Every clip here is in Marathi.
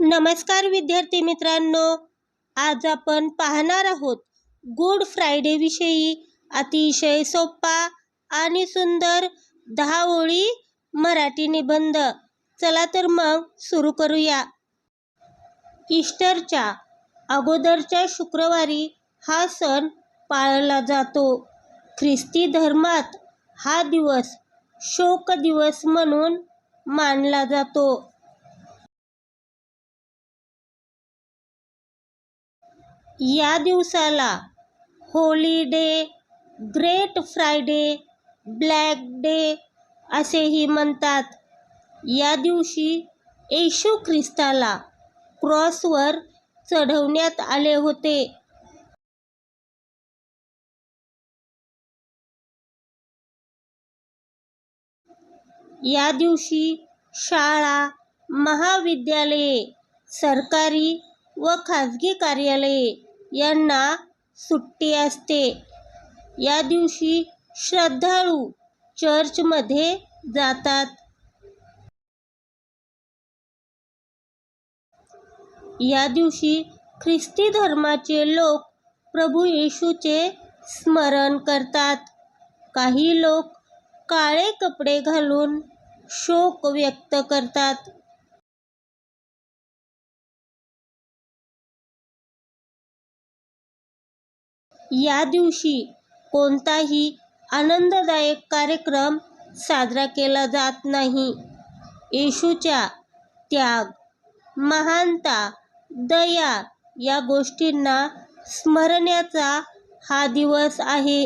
नमस्कार विद्यार्थी मित्रांनो आज आपण पाहणार आहोत गुड फ्रायडे विषयी. अतिशय सोपा आणि सुंदर दहा ओळी मराठी निबंध. चला तर मग सुरू करूया. ईस्टरच्या अगोदरच्या शुक्रवारी हा सण पाळला जातो. ख्रिस्ती धर्मात हा दिवस शोक दिवस म्हणून मानला जातो. या दिवसाला holy day great Friday black day असेही म्हणतात. या दिवशी येशू ख्रिस्ताला क्रॉसवर चढवण्यात आले होते. या दिवशी शाळा महाविद्यालये सरकारी व खाजगी कार्यालये यांना सुट्टी असते. या दिवशी श्रद्धाळू चर्चमध्ये जातात. या दिवशी ख्रिस्ती धर्माचे लोक प्रभू येशूचे स्मरण करतात. काही लोक काळे कपडे घालून शोक व्यक्त करतात. या दिवशी कोणताही आनंददायक कार्यक्रम साजरा केला जात नाही. येशूच्या त्याग महानता दया या गोष्टींना स्मरण्याचा हा दिवस आहे.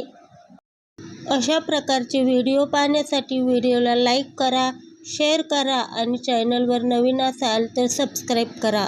अशा प्रकारचे व्हिडिओ पाहण्यासाठी व्हिडिओला लाईक करा शेअर करा आणि चॅनलवर नवीन असाल तर सबस्क्राईब करा.